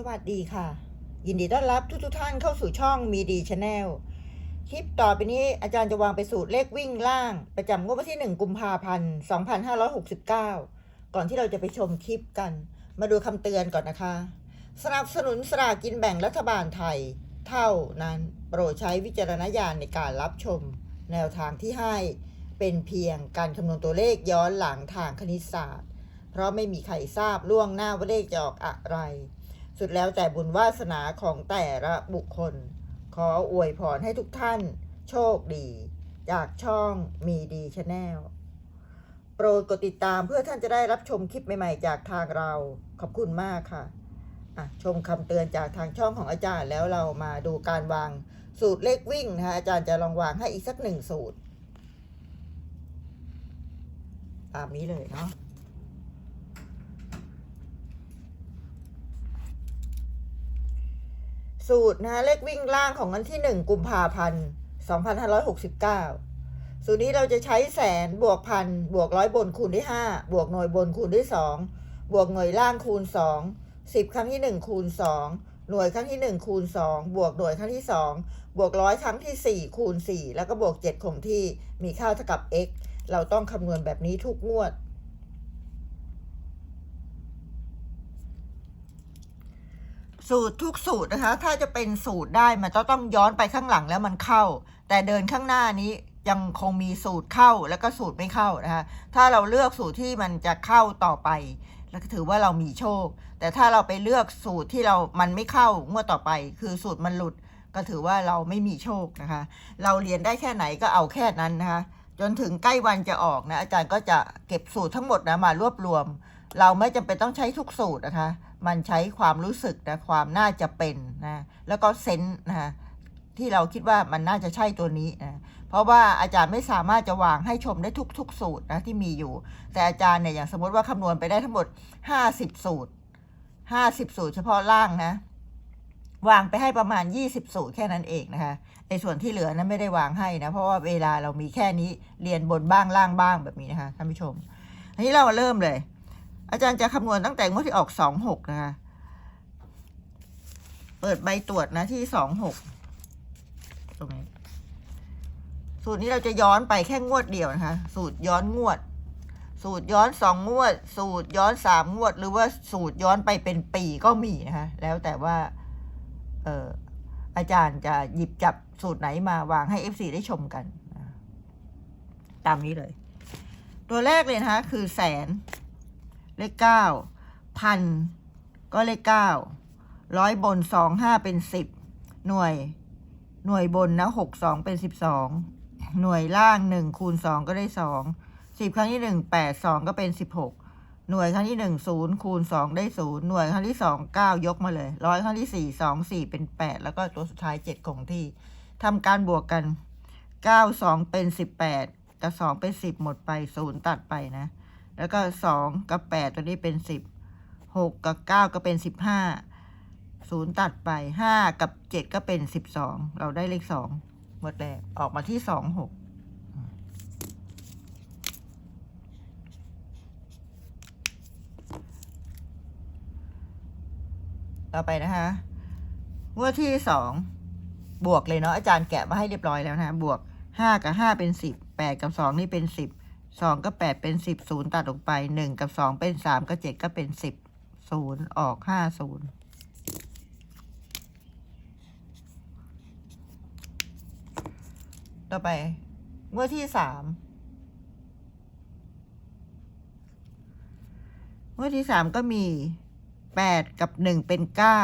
สวัสดีค่ะ ยินดีต้อนรับทุกทท่านเข้าสู่ช่องมีดีชาแนลคลิปต่อไปนี้อาจารย์จะวางไปสูตรเลขวิ่งล่าง ประจำงวดวันที่ 1 กุมภาพันธ์ 2569 ก่อนที่เราจะไปชมคลิปกัน มาดูคำเตือนก่อนนะคะ สนับสนุนสลากกินแบ่งรัฐบาลไทย เท่านั้นโปรดใช้วิจารณญาณในการรับชม แนวทางที่ให้เป็นเพียงการคำนวณตัวเลขย้อนหลังทางคณิตศาสตร์ เพราะไม่มีใครทราบล่วงหน้าว่าเลขจะออกอะไร สุดแล้วแต่บุญวาสนาของแต่ละบุคคล ขออวยพรให้ทุกท่าน โชคดี จากช่องมีดีชาแนลโปรดกดติดตามเพื่อท่านจะได้รับชมคลิปใหม่ๆ จากทางเรา ขอบคุณมากค่ะอะชมคำเตือนจากทางช่องของอาจารย์แล้วเรามาดูการวางสูตรเลขวิ่งนะคะอาจารย์จะลองวางให้อีกสักหนึ่งสูตร ตามนี้เลยเนาะ สูตรนะฮะเลขวิ่งล่างของวันที่ 1 กุมภาพันธ์ 2569 สูตรนี้เราจะใช้แสนบวกพันบวกร้อยบนคูณด้วย 5 บวกหน่วยบนคูณด้วย 2 บวกหน่วยล่างคูณ 2 10 ครั้งที่ 1 คูณ 2 หน่วยครั้งที่ 1 คูณ 2 บวกหน่วยครั้งที่ 2 บวกร้อยครั้งที่ 4 คูณ 4 แล้วก็บวก 7 คงที่มีค่าเท่ากับ x เราต้องคำนวณแบบนี้ทุกงวด สูตรทุกสูตรนะคะ ถ้าจะเป็นสูตรได้มันต้องต้องย้อนไปข้างหลังแล้วมันเข้า แต่เดินข้างหน้านี้ยังคงมีสูตรเข้าแล้วก็สูตรไม่เข้านะคะ ถ้าเราเลือกสูตรที่มันจะเข้าต่อไปแล้วก็ถือว่าเรามีโชค แต่ถ้าเราไปเลือกสูตรที่เรามันไม่เข้างวดต่อไป คือสูตรมันหลุด ก็ถือว่าเราไม่มีโชคนะคะ เราเรียนได้แค่ไหนก็เอาแค่นั้นนะคะ จนถึงใกล้วันจะออกนะอาจารย์ก็จะเก็บสูตรทั้งหมดนะมารวบรวม เราไม่จำเป็นต้องใช้ทุกสูตรนะคะ มันใช้ความรู้สึกนะความน่าจะเป็นนะแล้วก็เซนส์นะที่เราคิดว่ามันน่าจะใช่ตัวนี้นะเพราะว่าอาจารย์ไม่สามารถจะวางให้ชมได้ทุกทุกสูตรนะที่มีอยู่ แต่อาจารย์เนี่ยอย่างสมมติว่าคำนวณไปได้ทั้งหมด 50 สูตร 50 สูตร เฉพาะล่างนะวางไปให้ประมาณ 20 สูตรแค่นั้นเองนะคะในส่วนที่เหลือนั้นไม่ได้วางให้นะ เพราะว่าเวลาเรามีแค่นี้เรียนบนบ้างล่างบ้างแบบนี้นะคะท่านผู้ชมทีนี้เรามาเริ่มเลย อาจารย์จะคำนวณตั้งแต่งวดที่ออกสองหกนะคะ เปิดใบตรวจนะที่สองหกตรงนี้ สูตรนี้เราจะย้อนไปแค่งวดเดียวนะคะ สูตรย้อนงวด สูตรย้อนสองงวด สูตรย้อนสามงวด หรือว่าสูตรย้อนไปเป็นปีก็มีนะคะ แล้วแต่ว่า เอออาจารย์จะหยิบจับสูตรไหนมาวางให้ FC ได้ชมกัน ตามนี้เลย ตัวแรกเลยนะคะคือแสน เลขเก้าพันก็เลขเก้าร้อยบนสองห้าเป็นสิบหน่วย หน่วยบนนะหกสองเป็นสิบสองหน่วยล่างหนึ่งคูณสองก็ได้สองสิบครั้งที่หนึ่งแปดสองก็เป็นสิบหกหน่วยครั้งที่หนึ่งศูนย์คูณสองได้ศูนย์หน่วยครั้งที่สองเก้ายกมาเลยร้อยครั้งที่สี่สองสี่เป็นแปดแล้วก็ตัวสุดท้ายเจ็ดคงที่ทำการบวกกันเก้าสองเป็นสิบแปดกับสองเป็นสิบหมดไปศูนย์ตัดไปนะ แล้วก็สองกับแปดตัวนี้เป็นสิบหกกับเก้าก็เป็นสิบห้าศูนย์ตัดไปห้ากับเจ็ดก็เป็นสิบสองเราได้เลขสองหมดแรกออกมาที่สองหกต่อไปนะคะงวดที่สองบวกเลยเนาะอาจารย์แกะมาให้เรียบร้อยแล้วนะ บวกห้ากับห้าเป็นสิบแปดกับสองนี่เป็นสิบ สองกับแปดเป็นสิบศูนย์ตัดออกไปหนึ่งกับสองเป็นสามกับเจ็ดก็เป็นสิบศูนย์ออกห้าศูนย์ต่อไปเมื่อที่สามเมื่อที่สามก็มีแปดกับหนึ่งเป็นเก้า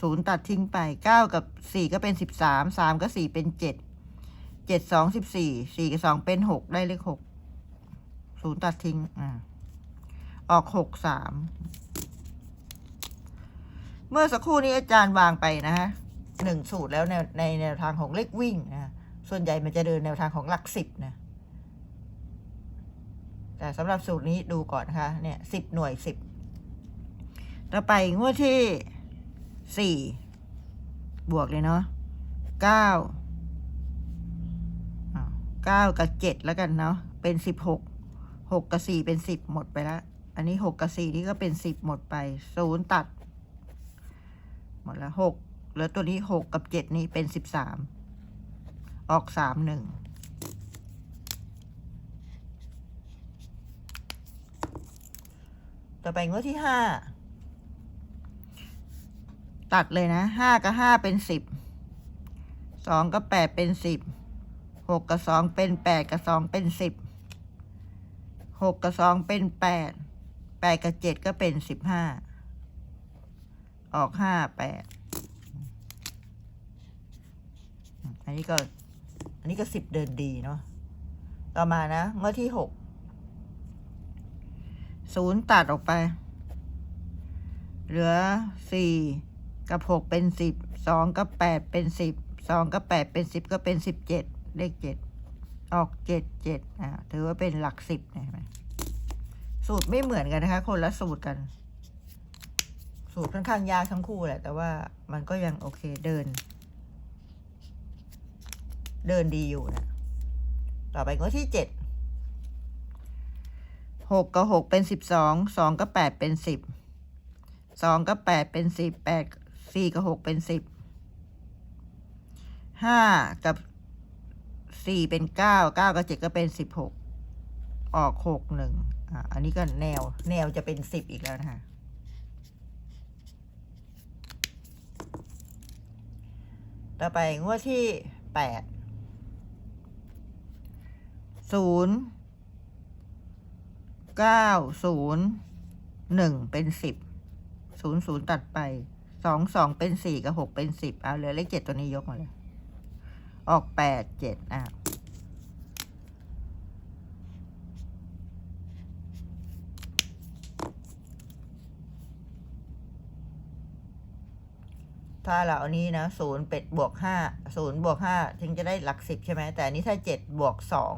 ศูนย์ตัดทิ้งไปเก้ากับสี่ก็เป็นสิบสามสามกับสี่เป็นเจ็ดเจ็ดสองสิบสี่สี่กับสองเป็นหกได้เลขหก ศูนย์ตัดทิ้งอ่าออกหกสามเมื่อสักครู่นี้อาจารย์วางไปนะฮะหนึ่งสูตรแล้วในในแนวทางของเลขวิ่งนะส่วนใหญ่มันจะเดินแนวทางของหลักสิบนะแต่สำหรับสูตรนี้ดูก่อนนะคะเนี่ยสิบหน่วยสิบต่อไปงวดที่สี่บวกเลยเนาะเก้าเก้ากับเจ็ดแล้วกันเนาะเป็นสิบหก หกกับสี่เป็นสิบหมดไปแล้ว อันนี้หกกับสี่นี่ก็เป็นสิบหมดไปศูนย์ตัด หมดแล้วหกแล้วตัวนี้หกกับเจ็ดนี้เป็นสิบสามออกสามหนึ่งต่อไปงวดที่ห้าตัดเลยนะห้ากับห้าเป็นสิบสองกับแปดเป็นสิบหกกับสองเป็นแปดกับสองเป็นสิบ หกกับสองเป็นแปดแปดกับเจ็ดก็เป็นสิบห้าออกห้าแปดอันนี้ก็ อันนี้ก็สิบเดินดีเนาะต่อมานะงวดที่หกศูนย์ตัดออกไป เหลือสี่กับหกเป็นสิบสองกับแปดเป็นสิบสองกับแปดเป็นสิบก็เป็นสิบเจ็ดเลขเจ็ด ออกเจ็ดเจ็ดอ่าถือว่าเป็นหลักสิบนะไหมสูตรไม่เหมือนกันนะคะ คนละสูตรกัน สูตรค่อนข้างยากทั้งคู่แหละ แต่ว่ามันก็ยังโอเคเดิน เดินดีอยู่นะ ต่อไปงวดที่เจ็ดหกกับหกเป็นสิบสองสองกับแปดเป็นสิบสองกับแปดเป็นสิบแปดสี่กับหกเป็นสิบห้ากับ สี่เป็นเก้าเก้ากับเจ็ดก็เป็นสิบหกออกหกหนึ่งอะอันนี้ก็แนว แนวจะเป็นสิบอีกแล้วนะคะต่อไปงวดที่แปดศูนย์เก้าศูนย์หนึ่งเป็นสิบศูนย์ศูนย์ตัดไปสองสองเป็นสี่กับหกเป็นสิบเอาเหลือเลขเจ็ดตัวนี้ยกมาเลย ออกแปดเจ็ดอะถ้าเราเอานี้นะศูนย์เป็ดบวกห้าศูนย์บวกห้าถึงจะได้หลักสิบใช่ไหมแต่อันนี้ถ้าเจ็ดบวกสอง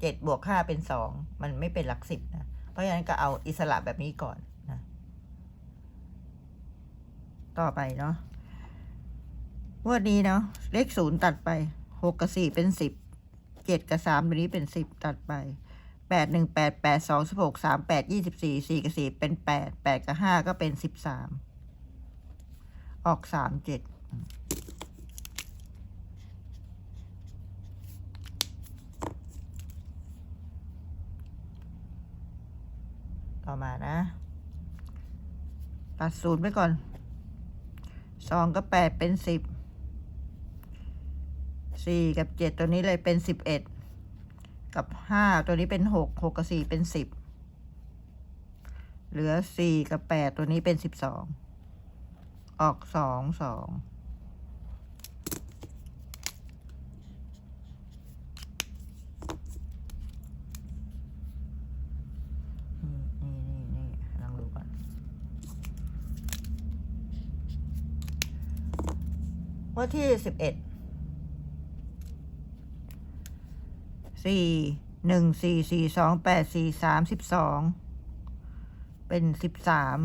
เจ็ดบวกห้าเป็นสองมันไม่เป็นหลักสิบนะเพราะฉะนั้นก็เอาอิสระแบบนี้ก่อนนะต่อไปเนาะงวดนี้เนาะเลขศูนย์ตัดไป หกกับสี่เป็นสิบเจ็ดกับสามตัวนี้เป็นสิบตัดไปแปดหนึ่งแปดแปดสองสิบหกสามแปดยี่สิบสี่สี่กับสี่เป็นแปดแปดกับห้าก็เป็นสิบสามออกสามเจ็ดต่อมานะ ตัดศูนย์ไปก่อนสองกับแปดเป็นสิบ สี่กับเจ็ดตัวนี้เลยเป็นสิบเอ็ดกับห้าตัวนี้เป็นหกหกกับสี่เป็นสิบเหลือสี่กับแปดตัวนี้เป็นสิบสองออกสองสองนี่นี่นี่ลองดูก่อนว่าที่สิบเอ็ด สี่หนึ่งสี่สี่สองแปดสี่สามสิบสองเป็นสิบสาม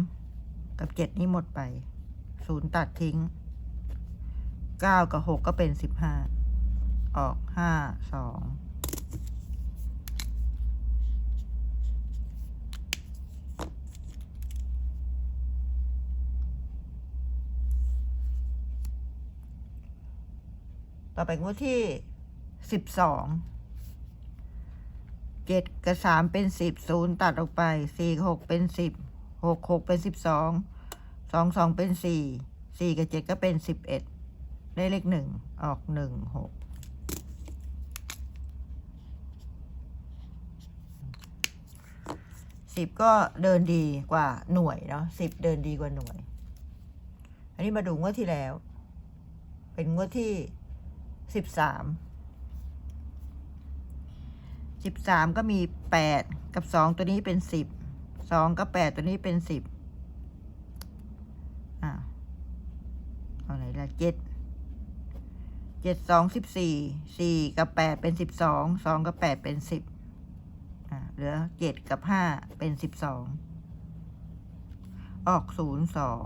กับเจ็ดนี่หมดไปศูนย์ตัดทิ้งเก้ากับหกก็เป็นสิบห้าออกห้าสองต่อไปงวดที่สิบสอง เจ็ดกับสามเป็นสิบศูนย์ตัดออกไปสี่กับหกเป็นสิบหกหกเป็นสิบสองสองสองเป็นสี่สี่กับเจ็ดก็เป็นสิบเอ็ดได้เลขหนึ่งออกหนึ่งหกสิบก็เดินดีกว่าหน่วยเนาะสิบเดินดีกว่าหน่วย อันนี้มาดูงวดที่แล้ว เป็นงวดที่สิบสาม สิบสามก็มีแปดกับสองตัวนี้เป็นสิบสองกับแปดตัวนี้เป็นสิบอ่าเอาไหนละเจ็ดเจ็ดสองสิบสี่สี่กับแปดเป็นสิบสองสองกับแปดเป็นสิบอ่าเหลือเจ็ดกับห้าเป็นสิบสองออกศูนย์สอง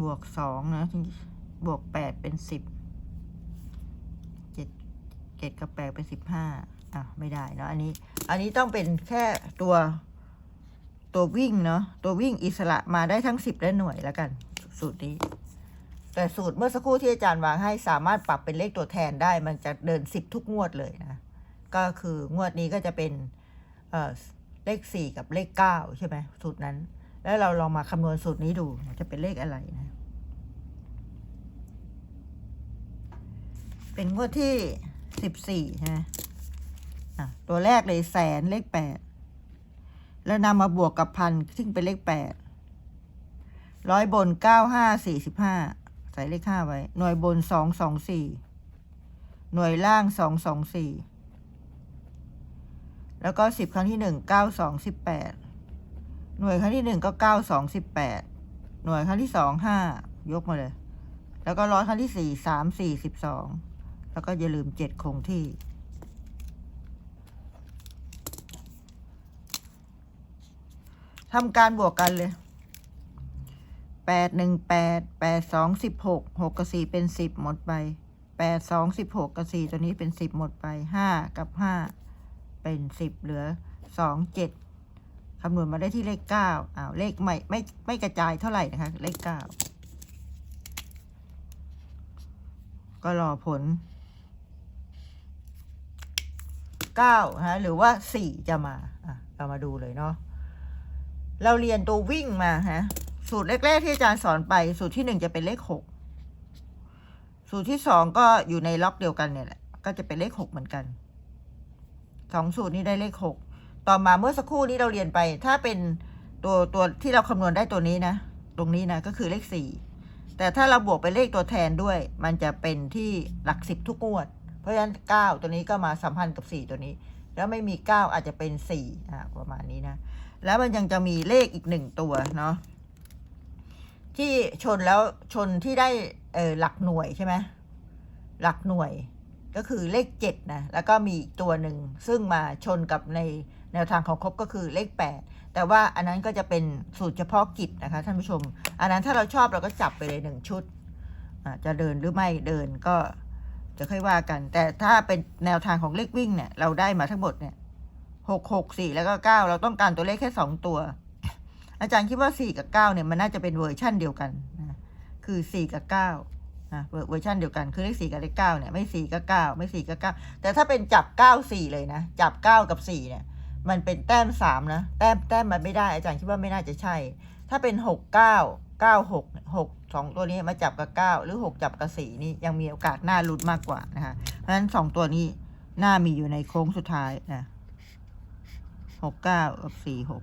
บวกสองนะบวกแปดเป็นสิบ เจ็ดกับแปดเป็นสิบห้าอะไม่ได้เนอะอันนี้ อันนี้ต้องเป็นแค่ตัวตัววิ่งเนาะตัววิ่งอิสระมาได้ทั้งสิบและหน่วยแล้วกัน สูตรนี้ แต่สูตรเมื่อสักครู่ที่อาจารย์วางให้สามารถปรับเป็นเลขตัวแทนได้ มันจะเดินสิบทุกงวดเลยนะ ก็คืองวดนี้ก็จะเป็นเเลขสี่กับเลขเก้าใช่ไหมสูตรนั้น แล้วเราลองมาคำนวณสูตรนี้ดูจะเป็นเลขอะไรนะ เป็นงวดที่ สิบสี่นะอะตัวแรกเลยแสนเลขแปดแล้วนำมาบวกกับพันซึ่งเป็นเลขแปดร้อยบนเก้าห้าสี่สิบห้าใส่เลขห้าไว้ หน่วยบนสองสองสี่หน่วยล่างสองสองสี่แล้วก็สิบครั้งที่หนึ่งเก้าสองสิบแปดหน่วยครั้งที่หนึ่งก็เก้าสองสิบแปดหน่วยครั้งที่สองห้ายกมาเลย แล้วก็ร้อยครั้งที่สี่สามสี่สิบสอง แล้วก็อย่าลืมเจ็ดคงที่ ทำการบวกกันเลยแปดหนึ่งแปดแปดสองสิบหกหกกับสี่เป็นสิบหมดไปแปดสองสิบหกกับสี่ตัวนี้เป็นสิบหมดไปห้ากับห้าเป็นสิบเหลือสองเจ็ดคำนวณมาได้ที่เลขเก้าอ้าวเลขไม่ไม่ไม่กระจายเท่าไหร่นะคะ เลขเก้าก็รอผล เก้าฮะหรือว่าสี่จะมาอะเรามาดูเลยเนาะเราเรียนตัววิ่งมาฮะสูตรแรกๆที่อาจารย์สอนไป สูตรที่หนึ่งจะเป็นเลขหกสูตรที่สองก็อยู่ในล็อกเดียวกันเนี่ยแหละก็จะเป็นเลขหกเหมือนกันสองสูตรนี้ได้เลขหกต่อมาเมื่อสักครู่นี้เราเรียนไป ถ้าเป็นตัวตัวที่เราคำนวณได้ตัวนี้นะ ตรงนี้นะก็คือเลขสี่แต่ถ้าเราบวกเป็นเลขตัวแทนด้วย มันจะเป็นที่หลักสิบทุกงวด ราะฉะนั้นเก้าตัวนี้ก็มาสัมพันธ์กับสี่ตัวนี้ แล้วไม่มีเก้าอาจจะเป็นสี่อ่าประมาณนี้นะ แล้วมันยังจะมีเลขอีกหนึ่งตัวเนาะที่ชนแล้วชนที่ได้เออหลักหน่วยใช่ไหมหลักหน่วยก็คือเลขเจ็ดนะแล้วก็มีอีกตัวหนึ่งซึ่งมาชนกับในแนวทางของครบก็คือเลขแปดแต่ว่าอันนั้นก็จะเป็นสูตรเฉพาะกิจนะคะท่านผู้ชม อันนั้นถ้าเราชอบเราก็จับไปเลยหนึ่งชุดจะเดินหรือไม่เดินก็ จะค่อยว่ากัน แต่ถ้าเป็นแนวทางของเลขวิ่งเนี่ย เราได้มาทั้งหมดเนี่ยหกหกสี่แล้วก็เก้าเราต้องการตัวเลขแค่สองตัว อาจารย์คิดว่าสี่กับเก้าเนี่ยมันน่าจะเป็นเวอร์ชั่นเดียวกันนะคือสี่กับเก้านะเวอร์ชันเดียวกันคือเลขสี่กับเลขเก้าเนี่ยไม่สี่กับเก้าไม่สี่กับเก้าแต่ถ้าเป็นจับเก้าสี่เลยนะ จับเก้ากับสี่เนี่ย มันเป็นแต้มสามนะ แต้มแต้มมันไม่ได้อาจารย์คิดว่าไม่น่าจะใช่ ถ้าเป็นหกเก้า เก้าหกหกสองตัวนี้มาจับกับเก้าหรือหกจับกับสี่นี่ยังมีโอกาสหน่าลุ้นมากกว่านะคะเพราะฉะนั้นสองตัวนี้หน่ามีอยู่ในโค้งสุดท้ายนะหกเก้ากับสี่หก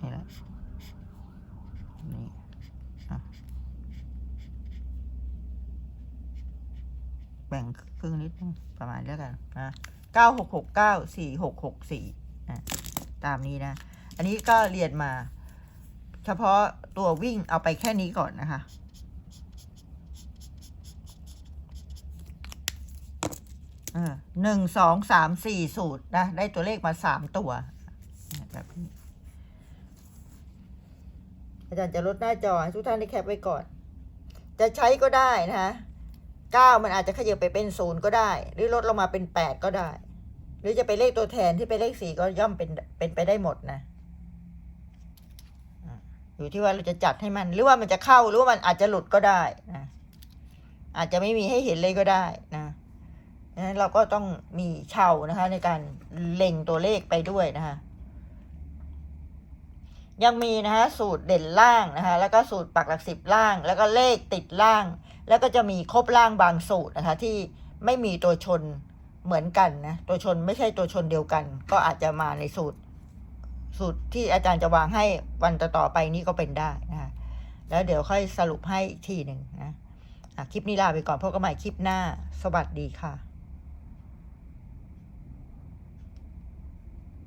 นี่แหละนี่แบ่งครึ่งนิดนึงประมาณแล้วกันนะเก้าหกหกเก้าสี่หกหกสี่นะตามนี้นะ อันนี้ก็เรียนมา เฉพาะ ตัววิ่งเอาไปแค่นี้ก่อนนะคะ หนึ่งสองสามสี่สูตรนะ ได้ตัวเลขมาสามตัว แบบนี้ อาจารย์จะลดหน้าจอให้ทุกท่านได้แคปไว้ก่อน จะใช้ก็ได้นะคะเก้ามันอาจจะขยับไปเป็นศูนย์ก็ได้ หรือลดลงมาเป็นแปดก็ได้ หรือจะเป็นเลขตัวแทนที่เป็นเลขสี่ก็ย่อมเป็นเป็นไปได้หมดนะ อยู่ที่ว่าเราจะจัดให้มัน หรือว่ามันจะเข้าหรือว่ามันอาจจะหลุดก็ได้นะอาจจะไม่มีให้เห็นเลยก็ได้นะนั้นเราก็ต้องมีเช่านะคะ ในการเล็งตัวเลขไปด้วยนะคะยังมีนะคะสูตรเด่นล่างนะคะแล้วก็สูตรปักหลักสิบล่าง แล้วก็เลขติดล่าง แล้วก็จะมีครบล่างบางสูตรนะคะ ที่ไม่มีตัวชนเหมือนกันนะตัวชนไม่ใช่ตัวชนเดียวกัน ก็อาจจะมาในสูตร สูตรที่อาจารย์จะวางให้วันต่อๆไปนี้ก็เป็นได้นะคะแล้วเดี๋ยวค่อยสรุปให้อีกทีหนึ่งนะอะคลิปนี้ลาไปก่อนพบกันใหม่คลิปหน้า สวัสดีค่ะ